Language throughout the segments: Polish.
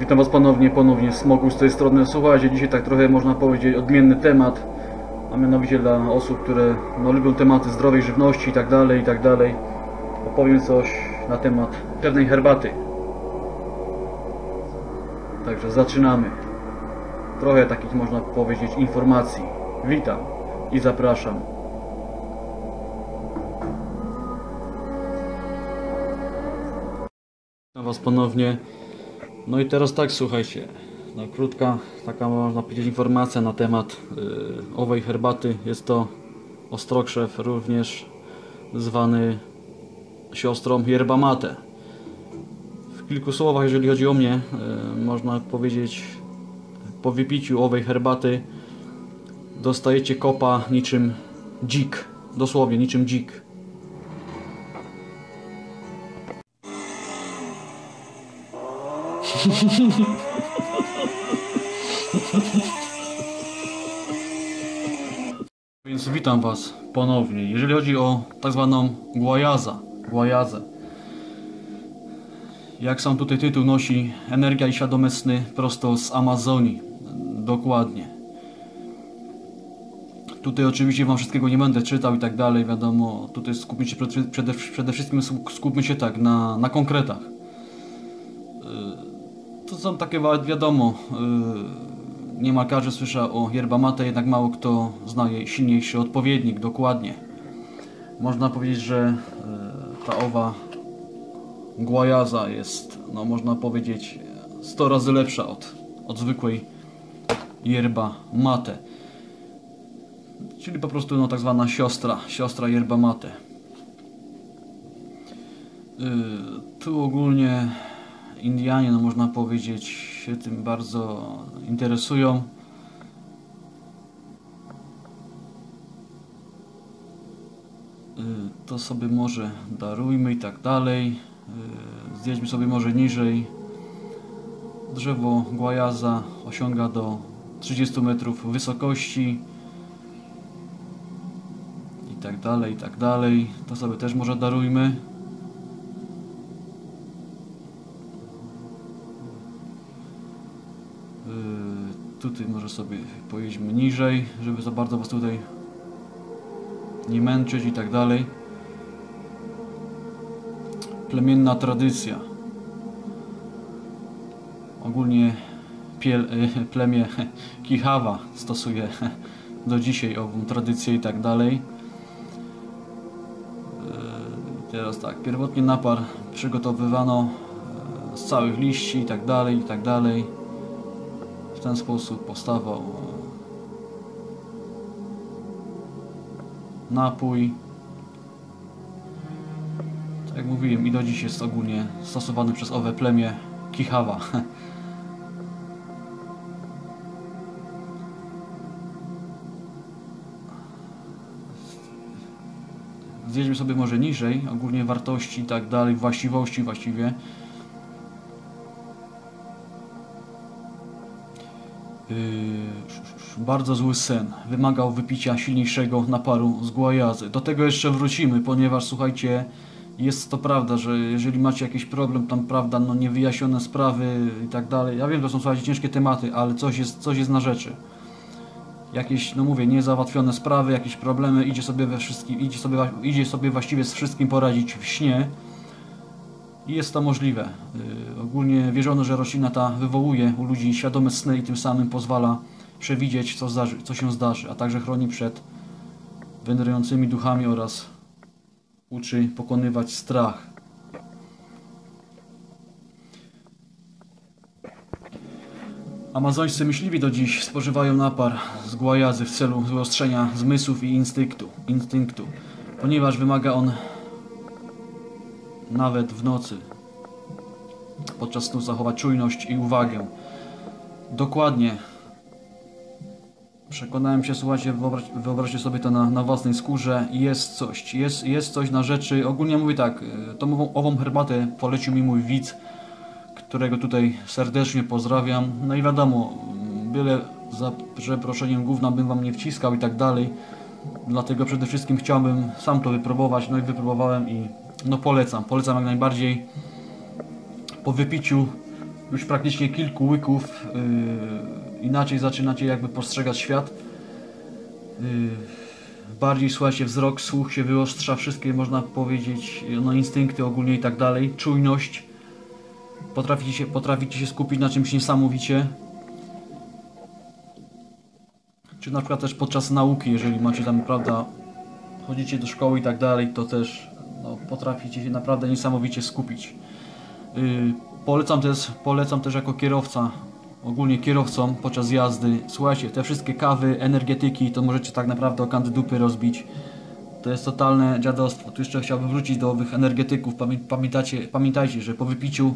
Witam Was ponownie, ponownie Smoku z tej strony. Słuchajcie, dzisiaj tak trochę można powiedzieć odmienny temat, a mianowicie dla osób, które no, lubią tematy zdrowej żywności i tak dalej, i tak dalej. Opowiem coś na temat pewnej herbaty. Także zaczynamy. Trochę takich można powiedzieć informacji. Witam i zapraszam. Witam Was ponownie. No i teraz tak, słuchajcie. No, krótka, taka można powiedzieć informacja na temat y, owej herbaty. Jest to ostrokrzew, również zwany siostrą yerba mate. W kilku słowach, jeżeli chodzi o mnie, y, można powiedzieć, po wypiciu owej herbaty dostajecie kopa niczym dzik. Dosłownie, niczym dzik. Więc witam Was ponownie. Jeżeli chodzi o tak zwaną guajaza, guajazę. Jak sam tutaj tytuł nosi, energia i świadomy sny prosto z Amazonii. Dokładnie. Tutaj oczywiście Wam wszystkiego nie będę czytał i tak dalej, wiadomo. Tutaj skupmy się przede, przede wszystkim skupmy się tak na, na konkretach. To są takie wi- wiadomo. Yy, Niemal każdy słyszał o yerba mate, jednak mało kto zna jej silniejszy odpowiednik, dokładnie. Można powiedzieć, że yy, ta owa guajaza jest, no można powiedzieć, 100 razy lepsza od, od zwykłej yerba mate. Czyli po prostu no, tak zwana siostra, siostra yerba mate. Yy, tu ogólnie Indianie, no można powiedzieć, się tym bardzo interesują. Yy, To sobie może darujmy i tak dalej. Yy, Zjedźmy sobie może niżej. Drzewo guajaza osiąga do 30 metrów wysokości i tak dalej, i tak dalej. To sobie też może darujmy. Tutaj może sobie pojedźmy niżej, żeby za bardzo was tutaj nie męczyć i tak dalej. Plemienna tradycja. Ogólnie piel, y, plemię Kichawa stosuje do dzisiaj ową tradycję i tak dalej. Yy, Teraz tak, pierwotnie napar przygotowywano e, z całych liści i tak dalej, i tak dalej. Ten sposób powstawał e, napój. Tak jak mówiłem, i do dziś jest ogólnie stosowany przez owe plemię Kichawa. Zjedźmy sobie może niżej, ogólnie wartości i tak dalej, właściwości właściwie. Yy, bardzo zły sen. Wymagał wypicia silniejszego naparu z guajazy. Do tego jeszcze wrócimy, ponieważ słuchajcie, jest to prawda, że jeżeli macie jakiś problem, tam prawda, no niewyjaśnione sprawy i tak dalej. Ja wiem, to są słuchajcie ciężkie tematy, ale coś jest, coś jest na rzeczy. Jakieś, no mówię, niezałatwione sprawy, jakieś problemy, idzie sobie we wszystkim, idzie sobie, idzie sobie właściwie z wszystkim poradzić w śnie. I jest to możliwe. Yy, ogólnie wierzono, że roślina ta wywołuje u ludzi świadome sny i tym samym pozwala przewidzieć, co, zdarzy, co się zdarzy, a także chroni przed wędrującymi duchami oraz uczy pokonywać strach. Amazońscy myśliwi do dziś spożywają napar z guajazy w celu wyostrzenia zmysłów i instynktu, instynktu, ponieważ wymaga on nawet w nocy podczas snu zachować czujność i uwagę. Dokładnie. Przekonałem się, słuchajcie, wyobraź, wyobraźcie sobie to na, na własnej skórze. Jest coś, jest, jest coś na rzeczy. Ogólnie mówię tak, y, tą ową, herbatę polecił mi mój widz, którego tutaj serdecznie pozdrawiam. No i wiadomo, byle za przeproszeniem gówna bym wam nie wciskał i tak dalej. Dlatego przede wszystkim chciałbym sam to wypróbować, no i wypróbowałem i no polecam, polecam jak najbardziej. Po wypiciu już praktycznie kilku łyków yy, inaczej zaczynacie jakby postrzegać świat. Yy, bardziej słuchajcie, wzrok, słuch się wyostrza, wszystkie można powiedzieć, no instynkty ogólnie i tak dalej, czujność. Potraficie się, potraficie się skupić na czymś niesamowicie. Czy na przykład też podczas nauki, jeżeli macie tam, prawda, chodzicie do szkoły i tak dalej, to też no, potraficie się naprawdę niesamowicie skupić. Yy, polecam, też, polecam też jako kierowca, ogólnie kierowcom podczas jazdy, słuchajcie, te wszystkie kawy, energetyki, to możecie tak naprawdę o kandydupy rozbić. To jest totalne dziadostwo. Tu jeszcze chciałbym wrócić do owych energetyków. Pamiętacie, pamiętajcie, że po wypiciu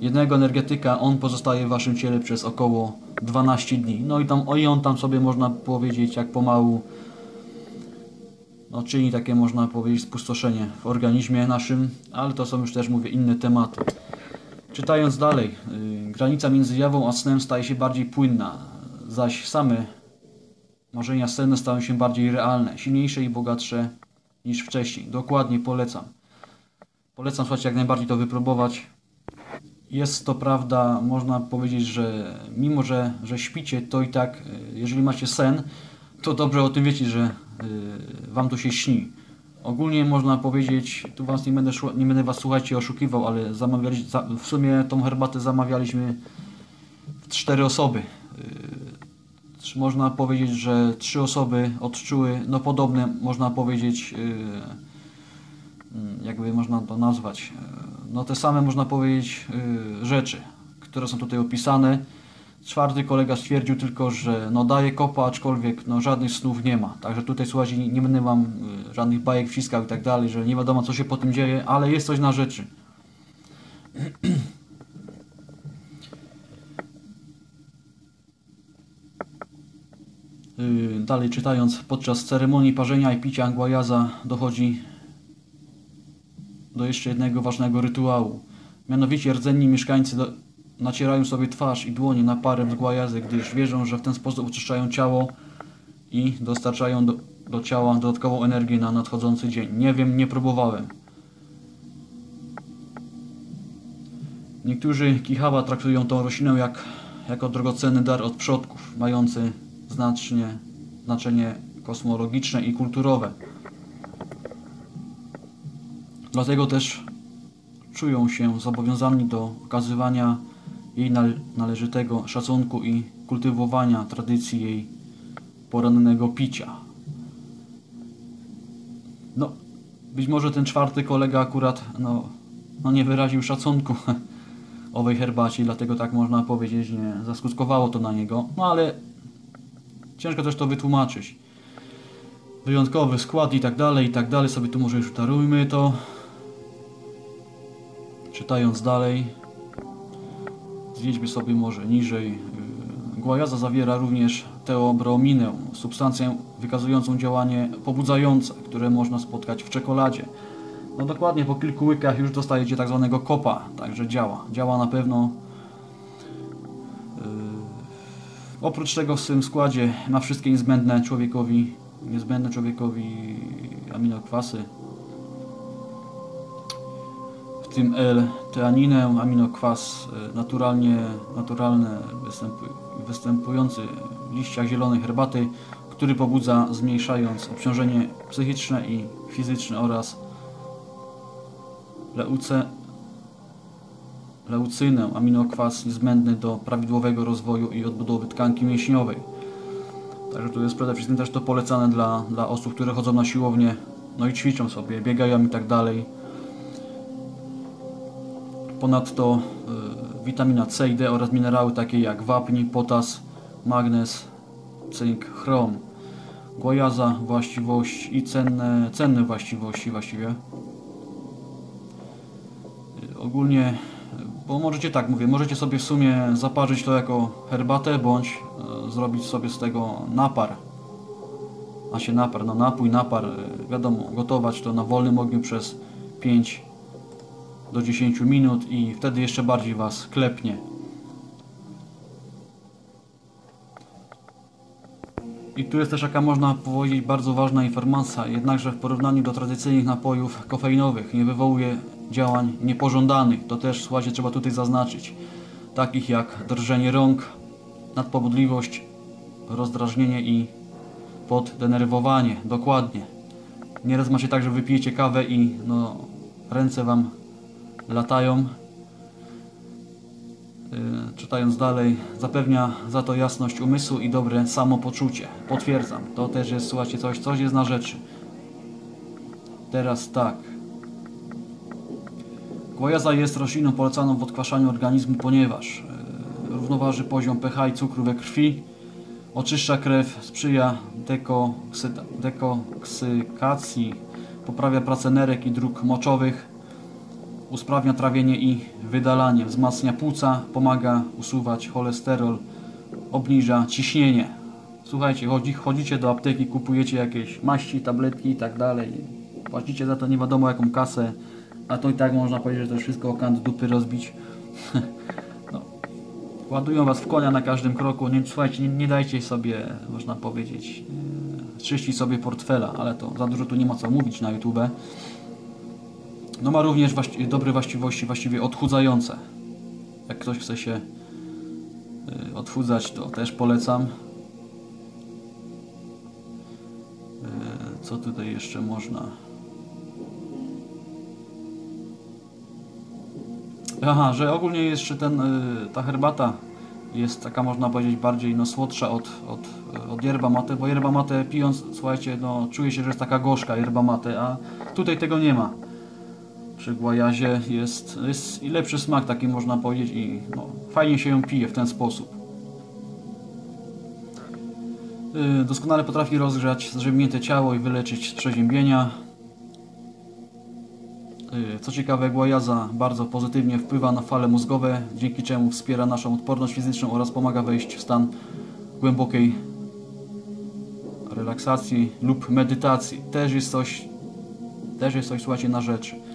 jednego energetyka on pozostaje w waszym ciele przez około 12 dni. No i, tam, i on tam sobie można powiedzieć jak pomału no, czyni takie można powiedzieć spustoszenie w organizmie naszym, ale to są już też mówię inne tematy. Czytając dalej, yy, granica między jawą a snem staje się bardziej płynna, zaś same marzenia senne stają się bardziej realne, silniejsze i bogatsze niż wcześniej. Dokładnie polecam. Polecam, słuchajcie, jak najbardziej to wypróbować. Jest to prawda, można powiedzieć, że mimo, że, że śpicie, to i tak, yy, jeżeli macie sen, to dobrze o tym wiecie, że yy, Wam to się śni. Ogólnie można powiedzieć, tu was nie będę, nie będę was słuchajcie oszukiwał, ale zamawialiśmy, w sumie tą herbatę zamawialiśmy w cztery osoby. Yy, można powiedzieć, że trzy osoby odczuły, no podobne, można powiedzieć, yy, jakby można to nazwać, no te same można powiedzieć rzeczy, które są tutaj opisane. Czwarty kolega stwierdził tylko, że no daje kopa, aczkolwiek no żadnych snów nie ma. Także tutaj słuchajcie, nie, będę wam y, żadnych bajek wciskał i tak dalej, że nie wiadomo co się po tym dzieje, ale jest coś na rzeczy. Y, dalej czytając, podczas ceremonii parzenia i picia Anguajaza dochodzi do jeszcze jednego ważnego rytuału. Mianowicie rdzenni mieszkańcy nacierają sobie twarz i dłonie na parę mgłajazy, gdyż wierzą, że w ten sposób oczyszczają ciało i dostarczają do, do ciała dodatkową energię na nadchodzący dzień. Nie wiem, nie próbowałem. Niektórzy kichawa traktują tą roślinę jak, jako drogocenny dar od przodków, mający znacznie, znaczenie kosmologiczne i kulturowe. Dlatego też czują się zobowiązani do okazywania jej należytego szacunku i kultywowania tradycji jej porannego picia. No, być może ten czwarty kolega akurat no, no nie wyraził szacunku owej herbacie, dlatego tak można powiedzieć, nie zaskutkowało to na niego, no ale ciężko też to wytłumaczyć. Wyjątkowy skład i tak dalej, i tak dalej, sobie tu może już darujmy to. Czytając dalej, Zjedźmy sobie może niżej. Y, Guajaza zawiera również teobrominę, substancję wykazującą działanie pobudzające, które można spotkać w czekoladzie. No dokładnie po kilku łykach już dostajecie tak zwanego kopa, także działa. Działa na pewno. Yy, oprócz tego w swym składzie ma wszystkie niezbędne człowiekowi, niezbędne człowiekowi aminokwasy, tym L-teaninę, aminokwas e, naturalnie, naturalne występujący w liściach zielonej herbaty, który pobudza zmniejszając obciążenie psychiczne i fizyczne oraz leuce, leucynę, aminokwas niezbędny do prawidłowego rozwoju i odbudowy tkanki mięśniowej. Także tu jest przede wszystkim też to polecane dla, dla osób, które chodzą na siłownię, no i ćwiczą sobie, biegają i tak dalej Ponadto y, witamina C i D oraz minerały takie jak wapń, potas, magnez, cynk, chrom, głajaza, właściwość i cenne, cenne właściwości właściwie. Y, ogólnie, bo możecie tak mówię, możecie sobie w sumie zaparzyć to jako herbatę, bądź zrobić sobie z tego napar. A się napar, no napój, napar, wiadomo, gotować to na wolnym ogniu przez 5 do 10 minut i wtedy jeszcze bardziej Was klepnie. I tu jest też jaka można powiedzieć bardzo ważna informacja, jednakże w porównaniu do tradycyjnych napojów kofeinowych nie wywołuje działań niepożądanych. To też słuchajcie trzeba tutaj zaznaczyć. takich jak drżenie rąk, nadpobudliwość, rozdrażnienie i poddenerwowanie. Dokładnie. Nieraz macie tak, że wypijecie kawę i no, ręce wam latają. Yy, czytając dalej, zapewnia za to jasność umysłu i dobre samopoczucie. Potwierdzam. To też jest, słuchajcie, coś, coś jest na rzeczy. Teraz tak. Głajaza jest rośliną polecaną w odkwaszaniu organizmu, ponieważ yy, równoważy poziom pH i cukru we krwi, oczyszcza krew, sprzyja dekoksy- dekoksykacji, poprawia pracę nerek i dróg moczowych, usprawnia trawienie i wydalanie, wzmacnia płuca, pomaga usuwać cholesterol, obniża ciśnienie. Słuchajcie, chodzi, chodzicie do apteki, kupujecie jakieś maści, tabletki i tak dalej, płacicie za to nie wiadomo jaką kasę, a to i tak można powiedzieć, że to wszystko o kant dupy rozbić. no. Ładują was w konia na każdym kroku, nie, słuchajcie, nie, nie dajcie sobie, można powiedzieć, yy, czyścić sobie portfela, ale to za dużo tu nie ma co mówić na YouTube. No ma również właści dobre właściwości właściwie odchudzające. Jak ktoś chce się y, odchudzać, to też polecam. Y, co tutaj jeszcze można? Aha, że ogólnie jeszcze ten, y, ta herbata jest taka można powiedzieć bardziej no, słodsza od, od, od yerba mate, bo yerba mate pijąc, słuchajcie, no czuje się, że jest taka gorzka yerba mate, a tutaj tego nie ma przy głajazie jest, jest i lepszy smak taki można powiedzieć i no, fajnie się ją pije w ten sposób. Yy, doskonale potrafi rozgrzać zrzemnięte ciało i wyleczyć przeziębienia. Yy, co ciekawe, głajaza bardzo pozytywnie wpływa na fale mózgowe, dzięki czemu wspiera naszą odporność fizyczną oraz pomaga wejść w stan głębokiej relaksacji lub medytacji. Też jest coś, też jest coś, słuchajcie, na rzeczy.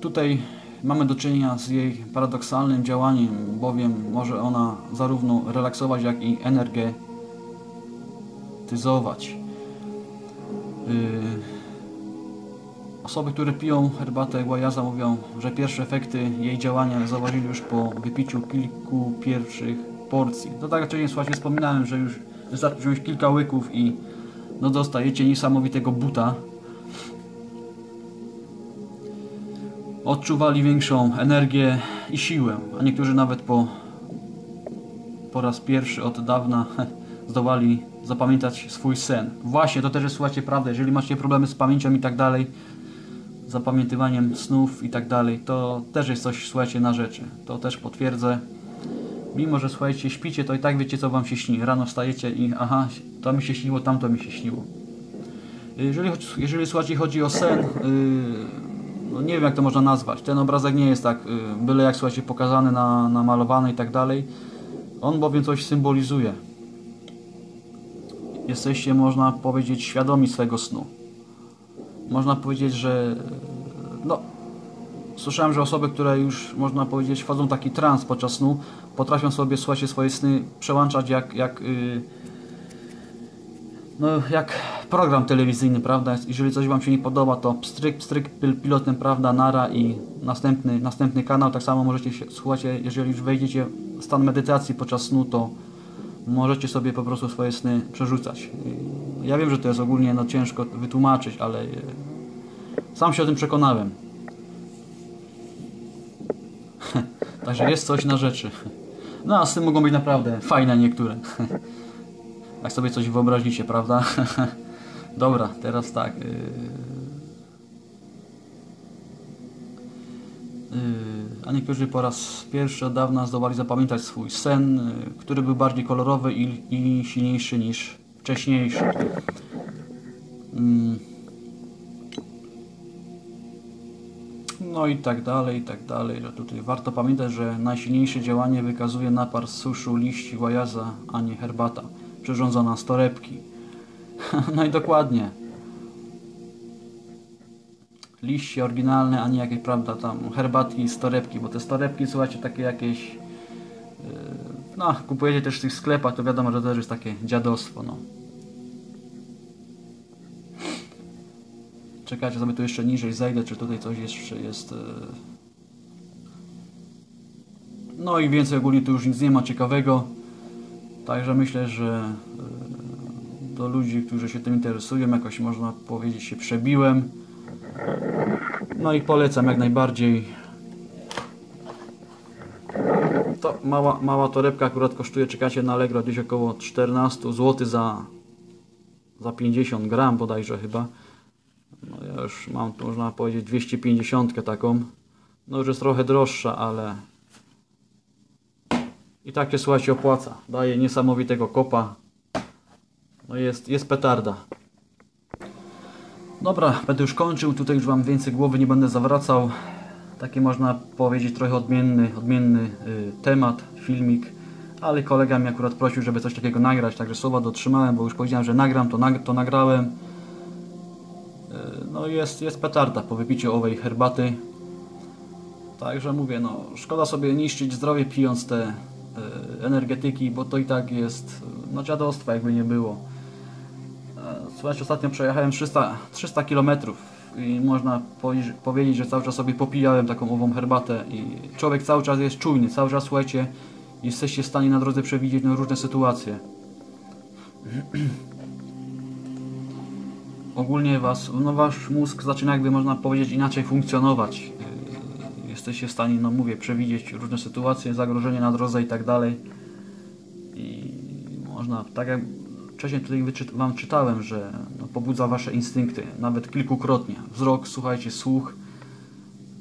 Tutaj mamy do czynienia z jej paradoksalnym działaniem, bowiem może ona zarówno relaksować, jak i energetyzować. Y, osoby, które piją herbatę guajaza mówią, że pierwsze efekty jej działania zauważyli już po wypiciu kilku pierwszych porcji. To tak jak wcześniej słuchajcie, wspominałem, że już wystarczy wziąć kilka łyków i no dostajecie niesamowitego buta odczuwali większą energię i siłę, a niektórzy nawet po, po raz pierwszy od dawna zdołali zapamiętać swój sen. Właśnie, to też jest, słuchajcie, prawda, jeżeli macie problemy z pamięcią i tak dalej, zapamiętywaniem snów i tak dalej, to też jest coś, słuchajcie, na rzeczy. To też potwierdzę. Mimo, że słuchajcie, śpicie, to i tak wiecie, co wam się śni. Rano wstajecie i aha, to mi się śniło, tamto mi się śniło. Jeżeli, jeżeli słuchajcie, chodzi o sen, yy, no nie wiem jak to można nazwać. Ten obrazek nie jest tak y, byle jak słuchajcie pokazany, na, namalowany i tak dalej. On bowiem coś symbolizuje. Jesteście, można powiedzieć, świadomi swego snu. Można powiedzieć, że no, słyszałem, że osoby, które już, można powiedzieć, wchodzą taki trans podczas snu, potrafią sobie, słuchajcie, swoje sny przełączać jak, jak yy, no jak program telewizyjny, prawda? Jeżeli coś Wam się nie podoba, to pstryk, pstryk pilotem, prawda, nara i następny, następny kanał. Tak samo możecie się, słuchajcie, jeżeli już wejdziecie w stan medytacji podczas snu, to możecie sobie po prostu swoje sny przerzucać. Ja wiem, że to jest ogólnie no, ciężko wytłumaczyć, ale e, sam się o tym przekonałem. Także jest coś na rzeczy. No a tym mogą być naprawdę fajne niektóre. Jak sobie coś wyobrazicie, prawda? Dobra, teraz tak. Yy... Yy, a niektórzy po raz pierwszy od dawna zdołali zapamiętać swój sen, yy, który był bardziej kolorowy i, i silniejszy niż wcześniejszy. Mm. No i tak dalej, i tak dalej. Że tutaj warto pamiętać, że najsilniejsze działanie wykazuje napar suszu liści łajaza, a nie herbata przyrządzona z torebki. no i dokładnie. Liście oryginalne, a nie jakieś, prawda, tam herbatki z torebki, bo te torebki, słuchajcie, takie jakieś yy, no, kupujecie też w tych sklepach, to wiadomo, że też jest takie dziadostwo, no. Czekajcie, sobie tu jeszcze niżej zejdę, czy tutaj coś jeszcze jest. e, No i więcej ogólnie tu już nic nie ma ciekawego. Także myślę, że do ludzi, którzy się tym interesują, jakoś można powiedzieć się przebiłem. No i polecam jak najbardziej. To mała, mała torebka akurat kosztuje, czekacie na Allegro gdzieś około 14 zł za, za 50 gram bodajże chyba. No ja już mam tu można powiedzieć 250 taką. No już jest trochę droższa, ale i tak się słuchajcie opłaca. Daje niesamowitego kopa. No jest, jest petarda. Dobra, będę już kończył. Tutaj już Wam więcej głowy nie będę zawracał. Taki można powiedzieć trochę odmienny, odmienny y, temat, filmik. Ale kolega mnie akurat prosił, żeby coś takiego nagrać, także słowa dotrzymałem, bo już powiedziałem, że nagram, to, nag to nagrałem. Y, no jest, jest petarda po wypiciu owej herbaty. Także mówię, no szkoda sobie niszczyć zdrowie pijąc te y, energetyki, bo to i tak jest no dziadostwo jakby nie było. Słuchajcie, ostatnio przejechałem 300, 300 km i można powie- powiedzieć, że cały czas sobie popijałem taką ową herbatę i człowiek cały czas jest czujny, cały czas słuchajcie, jesteście w stanie na drodze przewidzieć no, różne sytuacje. Ogólnie was, no wasz mózg zaczyna jakby można powiedzieć inaczej funkcjonować. Jesteście w stanie, no mówię, przewidzieć różne sytuacje, zagrożenie na drodze i tak dalej. I można, tak jak wcześniej tutaj wam czytałem, że no, pobudza wasze instynkty, nawet kilkukrotnie. Wzrok, słuchajcie, słuch.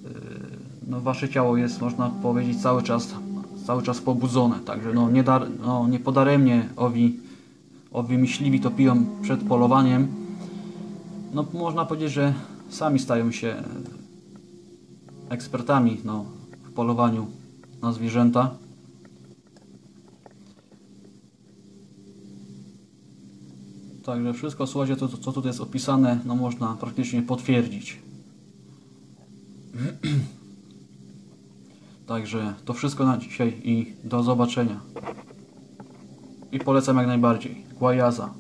Yy, No wasze ciało jest, można powiedzieć, cały czas, cały czas pobudzone. Także no, nie, dar, no, nie podaremnie owi, owi myśliwi to piją przed polowaniem. No można powiedzieć, że sami stają się ekspertami no, w polowaniu na zwierzęta. Także wszystko, słuchajcie, to, co tutaj jest opisane, no można praktycznie potwierdzić. Także to wszystko na dzisiaj i do zobaczenia. I polecam jak najbardziej. Guajaza.